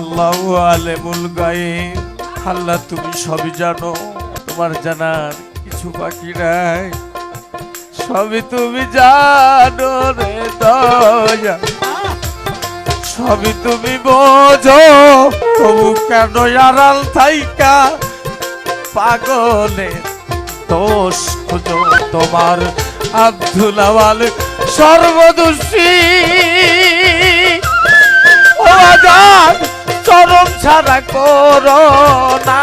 আল্লাহ আলেমুল গায়ে। আল্লাহ তুমি সবই জানো, তোমার জানার কিছু বাকি নাই। সবই তুমি জানো রে দয়া। সবই তুমি বোঝো, তবু কেন আড়াল থাইকা? পাগলে দোষ খুঁজো তোমার আব্দুল আওয়াল সর্বদোষী। চরম করোনা। করো না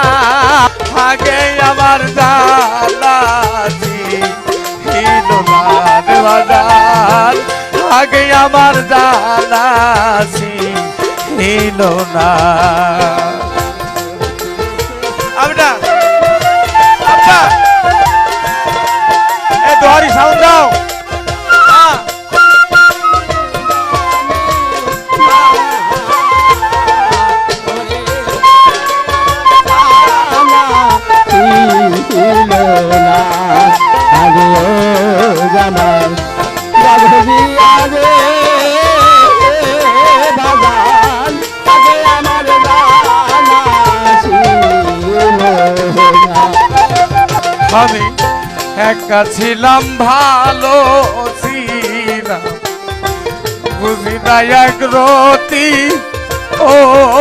আগে আমার জানাজি হিন্দুলার বাজার। আগে আমার জানাজি হিলো আমি একা ছিলাম ভালো ছিলাম বুঝি না এক রতি। ও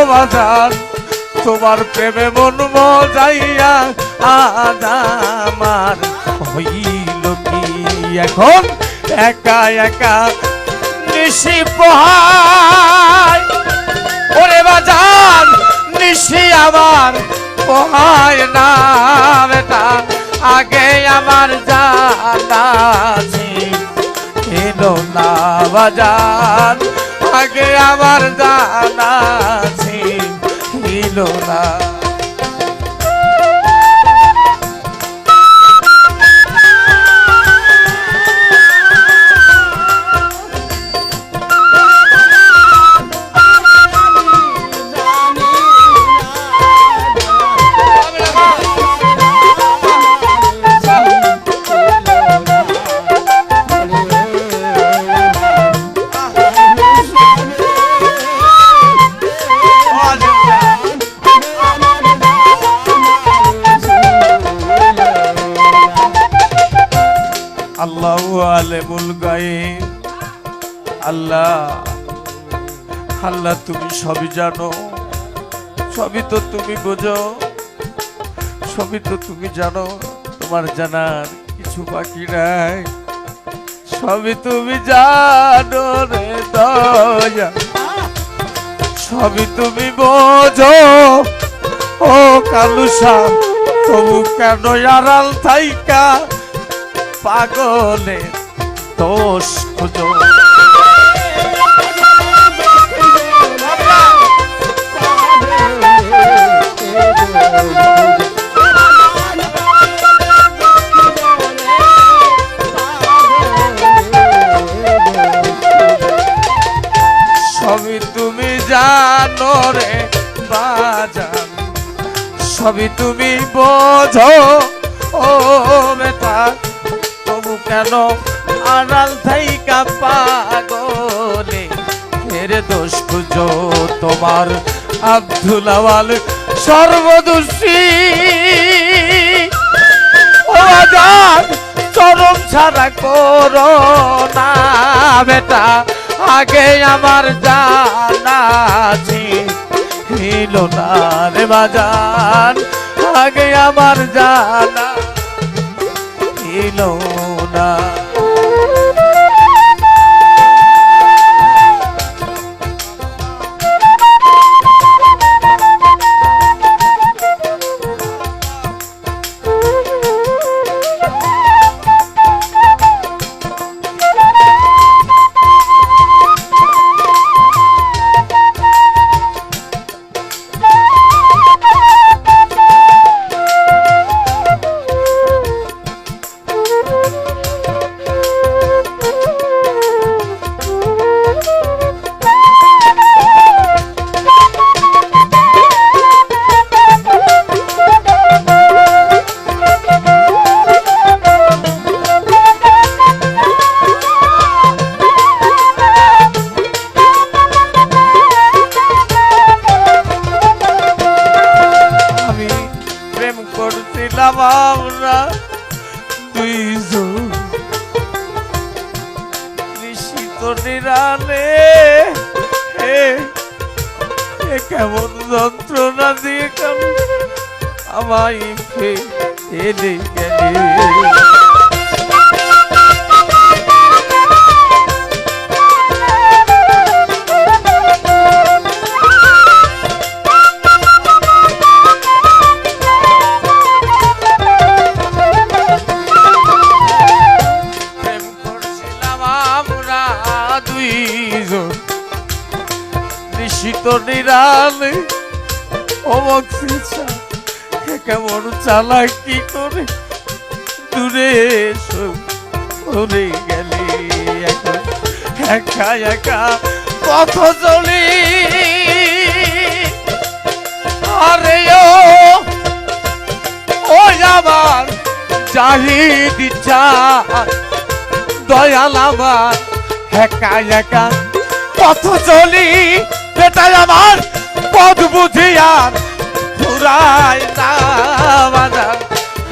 বাজার তোমার প্রেমে মন মজাইয়া হইল। কি এখন একা একা নিশি পোহায়। ওরে বাজার নিশি আমার পোহায় না বেটা। আগে আমার জানা ছিল না বাজার আগে আমার জানা আলেমুল গায়ে আল্লাহ আল্লাহ তুমি সবই জানো, সবই তো তুমি বোঝো, সবই তো তুমি জানো, তোমার জানার কিছু বাকি নাই। সবই তুমি জানো রে দয়া, সবই তুমি বোঝো। ও কালুসা তবু কেন আড়াল থাইকা পাগলে? দোষ খুঁজো। সবই তুমি জানো রে বাজান। সবই তুমি বোঝো ও বেটা তবু কেন আড়াল থাইকা পাগলে ফেরে দোষ খুঁজো তোমার আব্দুল আওয়াল সর্বদোষী। চরম ছাড়া করো না বেটা, আগে আমার জানা ছিল না রে বাজান, আগে আমার জানা। ছিল না নিরানে হে কেমন যন্ত্রণা দিয়ে কেমন আমায় ফেলে গেলে। নিরালে অমক সিসা কেমন চালাকি করে? দূরে এসো করে গেলে একা একা পথ চলি। আরে ও আমার জাহিদ ইচ্ছা, দয়াল আমার। একা একা পথ চলি। বেটাই আমার পথ বুঝি আর ফুরাই না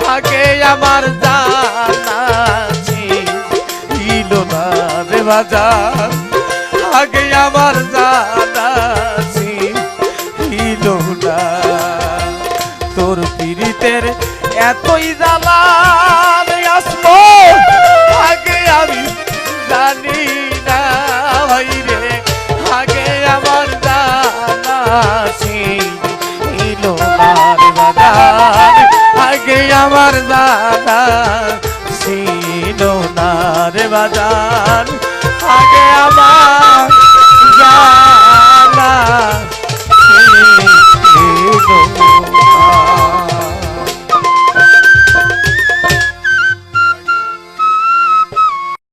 আগে আমার জানা ছিল না রে আগে আমার না। তোর পীড়িতের এতই আমার দাদা ছিল না রে বাজার। আগে আমার